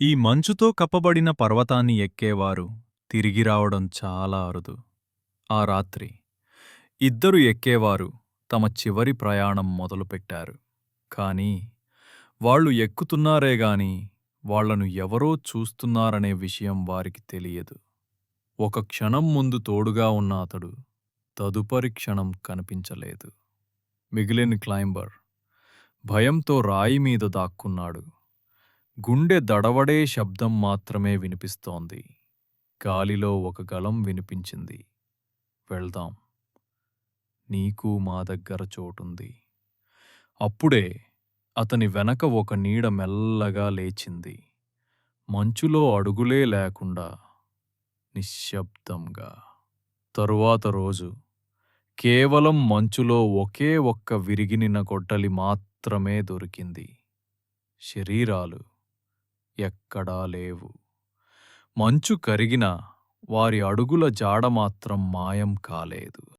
ఈ మంచుతో కప్పబడిన పర్వతాన్ని ఎక్కేవారు తిరిగి రావడం చాలా అరుదు. ఆ రాత్రి ఇద్దరు ఎక్కేవారు తమ చివరి ప్రయాణం మొదలుపెట్టారు. కాని వాళ్ళు ఎక్కుతున్నారే గాని వాళ్ళను ఎవరో చూస్తున్నారనే విషయం వారికి తెలియదు. ఒక క్షణం ముందు తోడుగా ఉన్న అతడు తదుపరి క్షణం కనిపించలేదు. మిగిలిన క్లైంబర్ భయంతో రాయి మీద దాక్కున్నాడు. గుండె దడవడే శబ్దం మాత్రమే వినిపిస్తోంది. గాలిలో ఒక గలం వినిపించింది. వెళ్దాం. నీకు మా దగ్గర చోటుంది. అప్పుడే అతని వెనక ఒక నీడ మెల్లగా లేచింది. మంచులో అడుగులే లేకుండా నిశ్శబ్దంగా. తరువాత రోజు కేవలం మంచులో ఒకే ఒక్క విరిగినిన గొడ్డలి మాత్రమే దొరికింది. శరీరాలు ఎక్కడా లేవు. మంచు కరిగిన వారి అడుగుల జాడ మాత్రం మాయం కాలేదు.